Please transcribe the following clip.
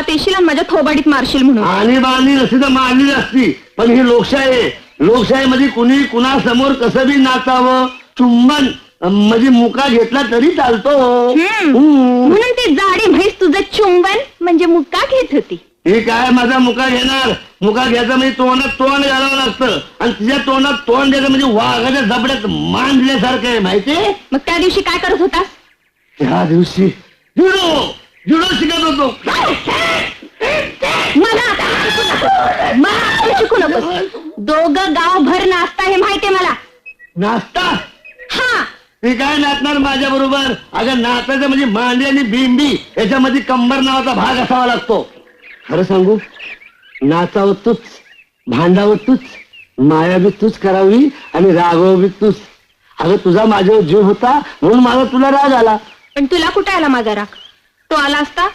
गावात येशील आणि माझ्या थोबाडीत मारशील म्हणून. आणि बांधली नसती तर मारली असती. पण ही लोकशाही आहे. लोकशाहीमध्ये कुणी कुणासमोर कसं बी नाचावं चुंबन म्हणजे मुका घेतला तरी चालतो. हम्म. हम्म. म्हणून ती जाडी म्हैस तुझं चुंबन म्हणजे मुक्का घेत होती. हे काय माझा मुका घेणार? मुका घ्यायचा म्हणजे तोंडात तोंड घालावं लागतं. आणि तिच्या तोंडात तोंड द्यायचं म्हणजे वाघाच्या जबड्यात मान दिल्यासारखं आहे माहितीये मग त्या दिवशी काय करत होतास? त्या दिवशी जुडो जुडो शिकत होतो मला आता शिकू नकोस. शिकू नकोस. दोघं गाव भर नाचता हे माहितीये मला. नाचता? हा. ते काय नाचणार माझ्या बरोबर? अगं नाचायचं म्हणजे मांडी आणि बिंबी याच्यामध्ये कंबर नावाचा भाग असावा लागतो. खरं सांगू नाचावं तूच भांडावं तूच माया बी तूच करावी आणि रागव बी तूच. अगं तुझा माझ्यावर जीव होता म्हणून मला तुला राग आला. पण तुला कुठे आला माझा राग? तो आला असता?